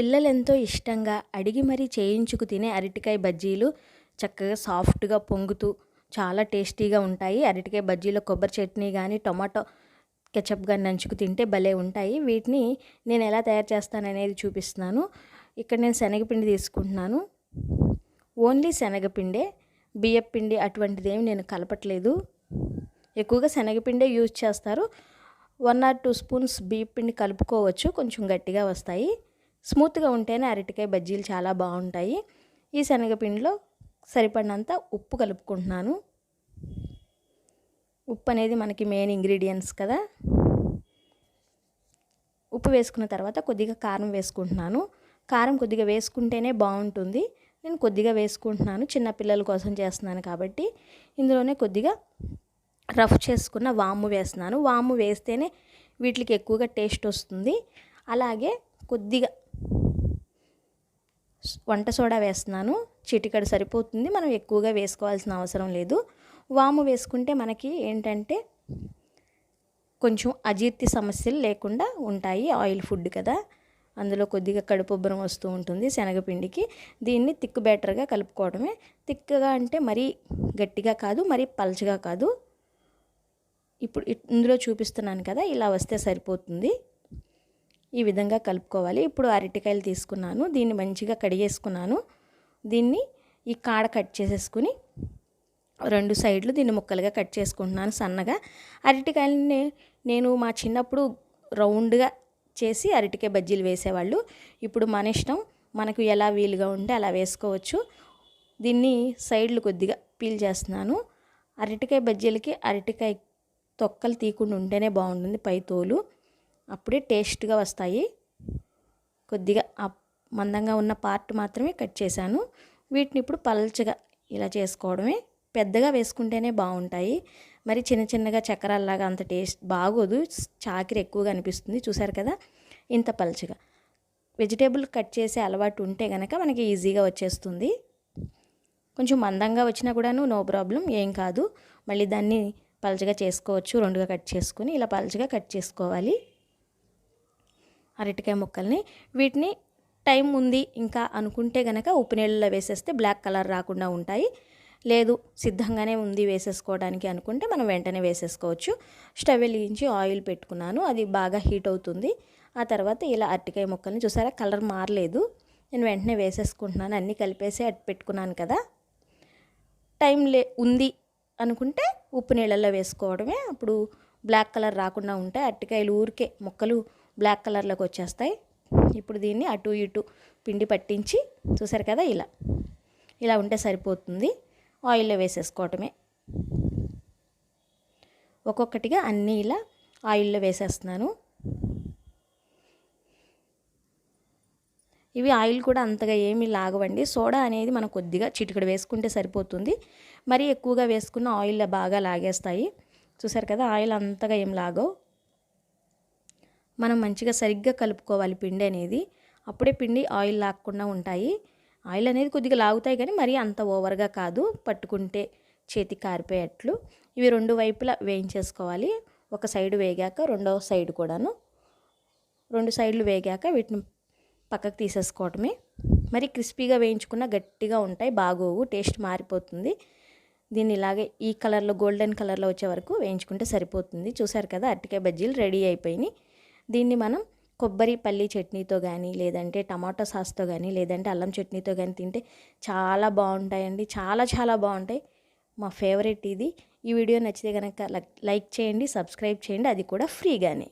పిల్లలు ఎంతో ఇష్టంగా అడిగి మరీ చేయించుకు తినే అరటికాయ బజ్జీలు చక్కగా సాఫ్ట్గా పొంగుతూ చాలా టేస్టీగా ఉంటాయి. అరటికాయ బజ్జీలో కొబ్బరి చట్నీ కానీ టొమాటో కెచప్ కానీ నంచుకు తింటే భలే ఉంటాయి. వీటిని నేను ఎలా తయారు చేస్తాననేది చూపిస్తున్నాను. ఇక్కడ నేను శనగపిండి తీసుకుంటున్నాను. ఓన్లీ శనగపిండే బియ్యపిండి అటువంటిది ఏమి నేను కలపట్లేదు. ఎక్కువగా శనగపిండే యూజ్ చేస్తారు. వన్ ఆర్ టూ స్పూన్స్ బియ్యపిండి కలుపుకోవచ్చు. కొంచెం గట్టిగా వస్తాయి. స్మూత్గా ఉంటేనే అరటికాయ బజ్జీలు చాలా బాగుంటాయి. ఈ శనగపిండిలో సరిపడినంత ఉప్పు కలుపుకుంటున్నాను. ఉప్పు అనేది మనకి మెయిన్ ఇంగ్రీడియంట్స్ కదా. ఉప్పు వేసుకున్న తర్వాత కొద్దిగా కారం వేసుకుంటున్నాను. కారం కొద్దిగా వేసుకుంటేనే బాగుంటుంది. నేను కొద్దిగా వేసుకుంటున్నాను. చిన్నపిల్లల కోసం చేస్తున్నాను కాబట్టి ఇందులోనే కొద్దిగా రఫ్ చేసుకున్న వాము వేస్తున్నాను. వాము వేస్తేనే వీటికి ఎక్కువగా టేస్ట్ వస్తుంది. అలాగే కొద్దిగా వంట సోడా వేస్తున్నాను. చిటికడు సరిపోతుంది. మనం ఎక్కువగా వేసుకోవాల్సిన అవసరం లేదు. వాము వేసుకుంటే మనకి ఏంటంటే కొంచెం అజీర్తి సమస్యలు లేకుండా ఉంటాయి. ఆయిల్ ఫుడ్ కదా. అందులో కొద్దిగా కడుపుబ్బరం వస్తూ ఉంటుంది శనగపిండికి. దీన్ని తిక్కు బెటర్గా కలుపుకోవడమే. తిక్కగా అంటే మరీ గట్టిగా కాదు మరీ పల్చగా కాదు. ఇప్పుడు ఇందులో చూపిస్తున్నాను కదా ఇలా వస్తే సరిపోతుంది. ఈ విధంగా కలుపుకోవాలి. ఇప్పుడు అరటికాయలు తీసుకున్నాను. దీన్ని మంచిగా కడిగేసుకున్నాను. దీన్ని ఈ కాడ కట్ చేసేసుకుని రెండు సైడ్లు దీన్ని ముక్కలుగా కట్ చేసుకుంటున్నాను సన్నగా. అరటికాయలని నేను మా చిన్నప్పుడు రౌండ్గా చేసి అరటికాయ బజ్జీలు వేసేవాళ్ళు. ఇప్పుడు మన ఇష్టం. మనకు ఎలా వీలుగా ఉంటే అలా వేసుకోవచ్చు. దీన్ని సైడ్లు కొద్దిగా పీల్ చేస్తున్నాను. అరటికాయ బజ్జీలకి అరటికాయ తొక్కలు తీయకుండా ఉంటేనే బాగుంటుంది పై తోలు. అప్పుడే టేస్ట్గా వస్తాయి. కొద్దిగా మందంగా ఉన్న పార్ట్ మాత్రమే కట్ చేశాను. వీటిని ఇప్పుడు పల్చగా ఇలా చేసుకోవడమే. పెద్దగా వేసుకుంటేనే బాగుంటాయి. మరి చిన్న చిన్నగా చక్రాల్లాగా అంత టేస్ట్ బాగోదు. చాకిరి ఎక్కువగా అనిపిస్తుంది. చూసారు కదా? ఇంత పల్చగా. వెజిటేబుల్ కట్ చేసే అలవాటు ఉంటే కనుక మనకి ఈజీగా వచ్చేస్తుంది. కొంచెం మందంగా వచ్చినా కూడాను నో ప్రాబ్లం ఏం కాదు. మళ్ళీ దాన్ని పల్చగా చేసుకోవచ్చు. రెండుగా కట్ చేసుకొని ఇలా పల్చగా కట్ చేసుకోవాలి. అరటికాయ ముక్కల్ని వీటిని టైం ఉంది ఇంకా అనుకుంటే కనుక ఉప్పు నీళ్ళలో వేసేస్తే బ్లాక్ కలర్ రాకుండా ఉంటాయి. లేదు సిద్ధంగానే ఉంది వేసేసుకోవడానికి అనుకుంటే మనం వెంటనే వేసేసుకోవచ్చు. స్టవ్ వెలిగించి ఆయిల్ పెట్టుకున్నాను అది బాగా హీట్ అవుతుంది. ఆ తర్వాత ఇలా అరటికాయ ముక్కల్ని చూసారా కలర్ మారలేదు. నేను వెంటనే వేసేసుకుంటున్నాను అన్నీ కలిపేసి అట్టు పెట్టుకున్నాను కదా. టైం లే ఉంది అనుకుంటే ఉప్పు నీళ్ళల్లో వేసుకోవడమే. అప్పుడు బ్లాక్ కలర్ రాకుండా ఉంటాయి. అరటికాయలు ఊరికే ముక్కలు బ్లాక్ కలర్లోకి వచ్చేస్తాయి. ఇప్పుడు దీన్ని అటు ఇటు పిండి పట్టించి చూసారు కదా ఇలా. ఇలా ఉంటే సరిపోతుంది. ఆయిల్లో వేసేసుకోవటమే. ఒక్కొక్కటిగా అన్నీ ఇలా ఆయిల్లో వేసేస్తున్నాను. ఇవి ఆయిల్ కూడా అంతగా ఏమీ లాగవండి. సోడా అనేది మనం కొద్దిగా చిటికడ వేసుకుంటే సరిపోతుంది. మరీ ఎక్కువగా వేసుకున్న ఆయిల్ బాగా లాగేస్తాయి. చూసారు కదా ఆయిల్ అంతగా ఏం లాగవు. మనం మంచిగా సరిగ్గా కలుపుకోవాలి పిండి అనేది. అప్పుడే పిండి ఆయిల్ లాక్కుండా ఉంటాయి. ఆయిల్ అనేది కొద్దిగా లాగుతాయి కానీ మరీ అంత ఓవర్గా కాదు. పట్టుకుంటే చేతి కారిపోయేట్లు. ఇవి రెండు వైపులా వేయించేసుకోవాలి. ఒక సైడ్ వేగాక రెండవ సైడ్ కూడాను. రెండు సైడ్లు వేగాక వీటిని పక్కకు తీసేసుకోవటమే. మరి క్రిస్పీగా వేయించుకున్న గట్టిగా ఉంటాయి. బాగోవు. టేస్ట్ మారిపోతుంది. దీన్ని ఇలాగే ఈ కలర్లో గోల్డెన్ కలర్లో వచ్చే వరకు వేయించుకుంటే సరిపోతుంది. చూసారు కదా? అరటికాయ బజ్జీలు రెడీ అయిపోయినాయి. దీన్ని మనం కొబ్బరి పల్లి చట్నీతో కానీ లేదంటే టమాటో సాస్తో కానీ లేదంటే అల్లం చట్నీతో కానీ తింటే చాలా బాగుంటాయండి. చాలా చాలా బాగుంటాయి. మా ఫేవరెట్ ఇది. ఈ వీడియో నచ్చితే కనుక లైక్ చేయండి సబ్స్క్రైబ్ చేయండి. అది కూడా ఫ్రీగానే.